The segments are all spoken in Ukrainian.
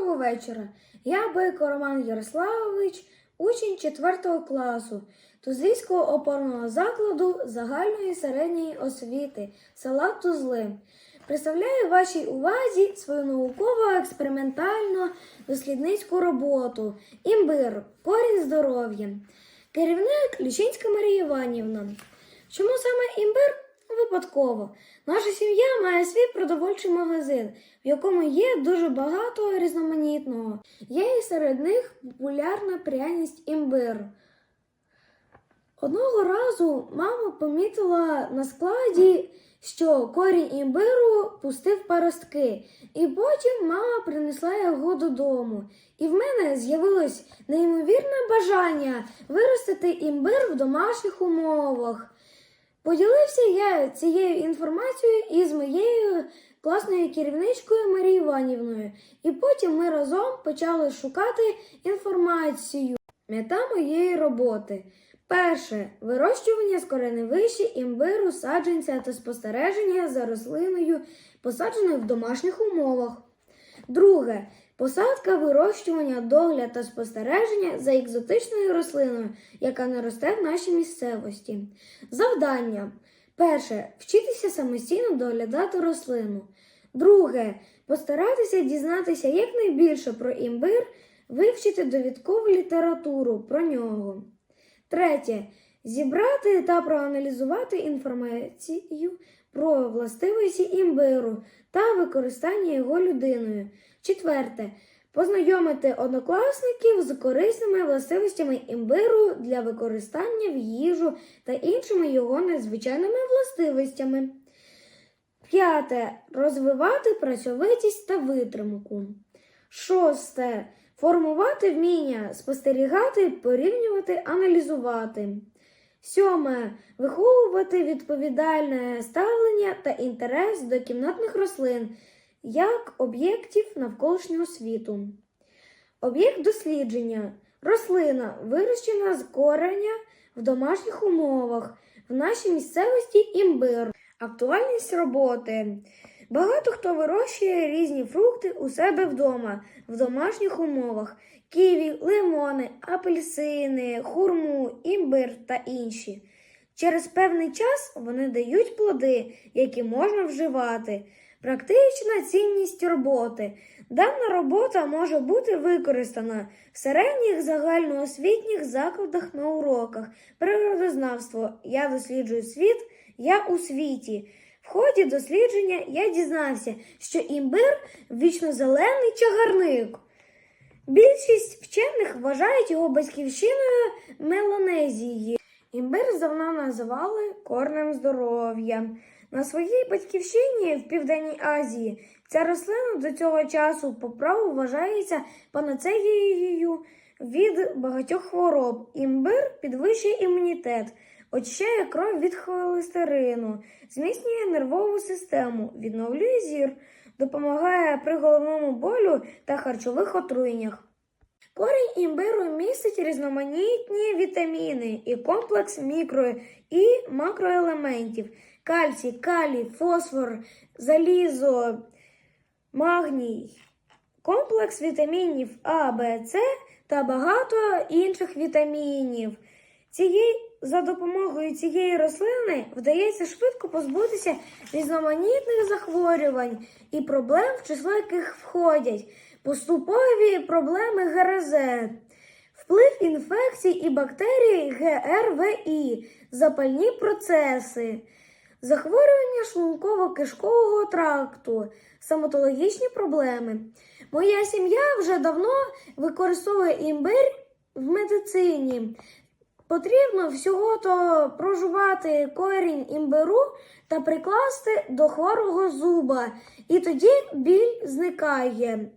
Доброго вечора. Я Бойко Роман Ярославович, учень 4 класу Тузлівського опорного закладу загальної середньої освіти села Тузли. Представляю вашій увазі свою науково-експериментальну дослідницьку роботу Імбир, корінь здоров'я. Керівник Лічинська Марія Іванівна. Чому саме імбир? Випадково. Наша сім'я має свій продовольчий магазин, в якому є дуже багато різноманітного. Є і серед них популярна пряність імбир. Одного разу мама помітила на складі, що корінь імбиру пустив паростки, і потім мама принесла його додому. І в мене з'явилось неймовірне бажання виростити імбир в домашніх умовах. Поділився я цією інформацією із моєю класною керівничкою Марією Іванівною, і потім ми разом почали шукати інформацію. Мета моєї роботи. Перше вирощування з кореневищі імбиру, саджанця та спостереження за рослиною, посадженою в домашніх умовах. Друге посадка, вирощування, догляд та спостереження за екзотичною рослиною, яка не росте в нашій місцевості. Завдання. Перше вчитися самостійно доглядати рослину. Друге постаратися дізнатися якнайбільше про імбир, вивчити довідкову літературу про нього. Третє. Зібрати та проаналізувати інформацію про властивості імбиру та використання його людиною. Четверте. Познайомити однокласників з корисними властивостями імбиру для використання в їжу та іншими його незвичайними властивостями. П'яте. Розвивати працьовитість та витримку. Шосте. Формувати вміння спостерігати, порівнювати, аналізувати. Сьоме. Виховувати відповідальне ставлення та інтерес до кімнатних рослин як об'єктів навколишнього світу. Об'єкт дослідження. Рослина вирощена з кореня в домашніх умовах, в нашій місцевості імбир. Актуальність роботи. Багато хто вирощує різні фрукти у себе вдома, в домашніх умовах: ківі, лимони, апельсини, хурму, імбир та інші. Через певний час вони дають плоди, які можна вживати. Практична цінність роботи. Дана робота може бути використана в середніх загальноосвітніх закладах на уроках, природознавство. Я досліджую світ, я у світі. Ході дослідження я дізнався, що імбир вічнозелений чагарник. Більшість вчених вважають його батьківщиною Меланезії. Імбир здавна називали корнем здоров'я. На своїй батьківщині в Південній Азії ця рослина до цього часу по праву вважається панацеєю від багатьох хвороб. Імбир підвищує імунітет, очищає кров від холестерину, зміцнює нервову систему, відновлює зір, допомагає при головному болю та харчових отруєннях. Корінь імбиру містить різноманітні вітаміни і комплекс мікро і макроелементів кальцій, калій, фосфор, залізо, магній, комплекс вітамінів А, Б, С та багато інших вітамінів. Цієї, за допомогою цієї рослини вдається швидко позбутися різноманітних захворювань і проблем, в число яких входять поступові проблеми ГРЗ, вплив інфекцій і бактерій ГРВІ, запальні процеси, захворювання шлунково-кишкового тракту, стоматологічні проблеми. Моя сім'я вже давно використовує імбир в медицині. Потрібно всього-то прожувати корінь імбиру та прикласти до хворого зуба, і тоді біль зникає.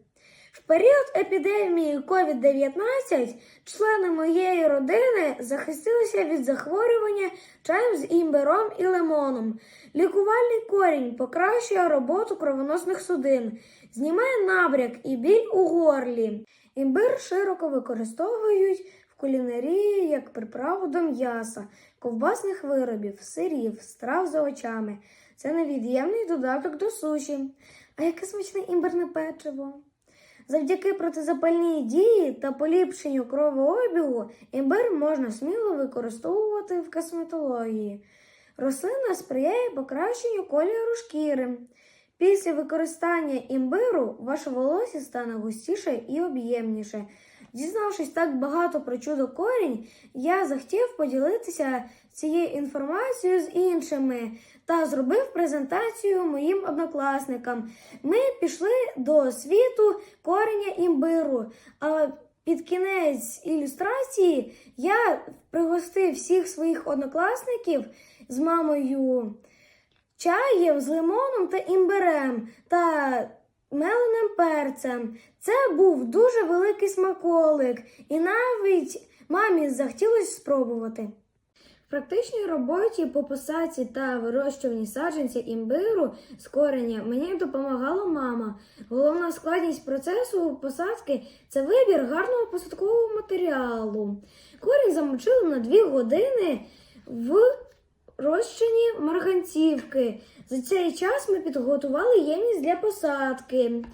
В період епідемії COVID-19 члени моєї родини захистилися від захворювання чаєм з імбиром і лимоном. Лікувальний корінь покращує роботу кровоносних судин, знімає набряк і біль у горлі. Імбир широко використовують кулінарії як приправу до м'яса, ковбасних виробів, сирів, страв за очами. Це невід'ємний додаток до суші. А яке смачне імбирне печиво! Завдяки протизапальній дії та поліпшенню кровообігу імбир можна сміло використовувати в косметології. Рослина сприяє покращенню кольору шкіри. Після використання імбиру ваше волосся стане густіше і об'ємніше. Дізнавшись так багато про чудо корінь, я захотів поділитися цією інформацією з іншими та зробив презентацію моїм однокласникам. Ми пішли до світу кореня імбиру. А під кінець ілюстрації я пригостив всіх своїх однокласників з мамою чаєм з лимоном та імбирем та меленим перцем. Це був дуже великий смаколик, і навіть мамі захотілося спробувати. В практичній роботі по посадці та вирощуванні саджанця імбиру з кореня мені допомагала мама. Головна складність процесу посадки це вибір гарного посадкового матеріалу. Корінь замочили на 2 години в розчині марганцівки. За цей час ми підготували ємність для посадки.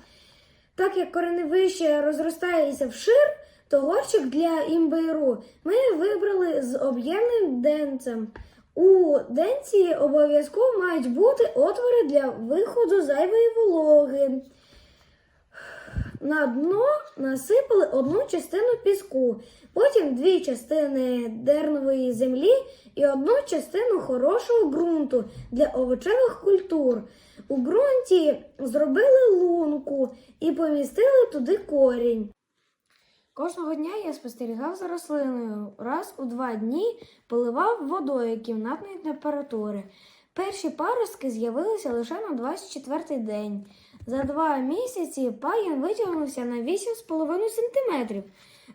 Так як кореневище розростається в шир, то горщик для імбиру ми вибрали з об'ємним денцем. У денці обов'язково мають бути отвори для виходу зайвої вологи. На дно насипали одну частину піску, потім дві частини дернової землі і одну частину хорошого ґрунту для овочевих культур. У ґрунті зробили лунку і помістили туди корінь. Кожного дня я спостерігав за рослиною. Раз у два дні поливав водою кімнатної температури. Перші паростки з'явилися лише на 24-й день. За два місяці пагін витягнувся на 8,5 см.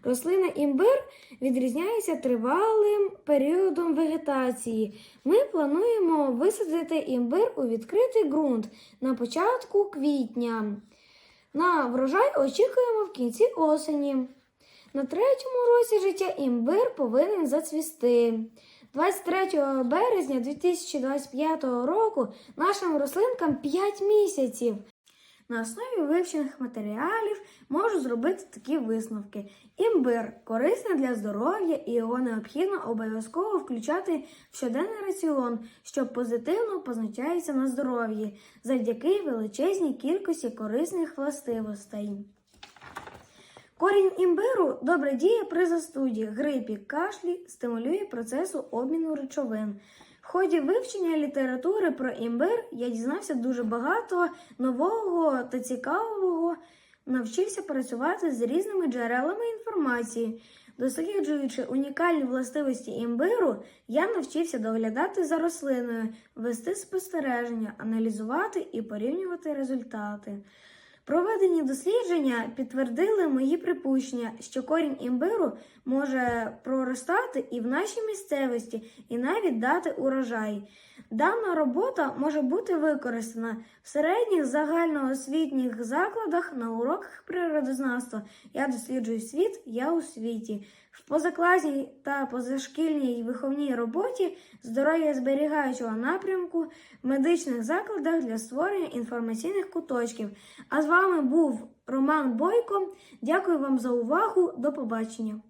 Рослина імбир відрізняється тривалим періодом вегетації. Ми плануємо висадити імбир у відкритий ґрунт на початку квітня. На врожай очікуємо в кінці осені. На третьому році життя імбир повинен зацвісти. 23 березня 2025 року нашим рослинкам 5 місяців. На основі вивчених матеріалів можу зробити такі висновки. Імбир корисний для здоров'я і його необхідно обов'язково включати в щоденний раціон, що позитивно позначається на здоров'ї завдяки величезній кількості корисних властивостей. Корінь імбиру добре діє при застуді, грипі, кашлі, стимулює процесу обміну речовин. В ході вивчення літератури про імбир я дізнався дуже багато нового та цікавого, навчився працювати з різними джерелами інформації. Досліджуючи унікальні властивості імбиру, я навчився доглядати за рослиною, вести спостереження, аналізувати і порівнювати результати. Проведені дослідження підтвердили мої припущення, що корінь імбиру може проростати і в нашій місцевості, і навіть дати урожай. Дана робота може бути використана в середніх загальноосвітніх закладах на уроках природознавства. Я досліджую світ, я у світі. В позакласній та позашкільній виховній роботі здоров'я зберігаючого напрямку в медичних закладах для створення інформаційних куточків. А з вами був Роман Бойко. Дякую вам за увагу. До побачення.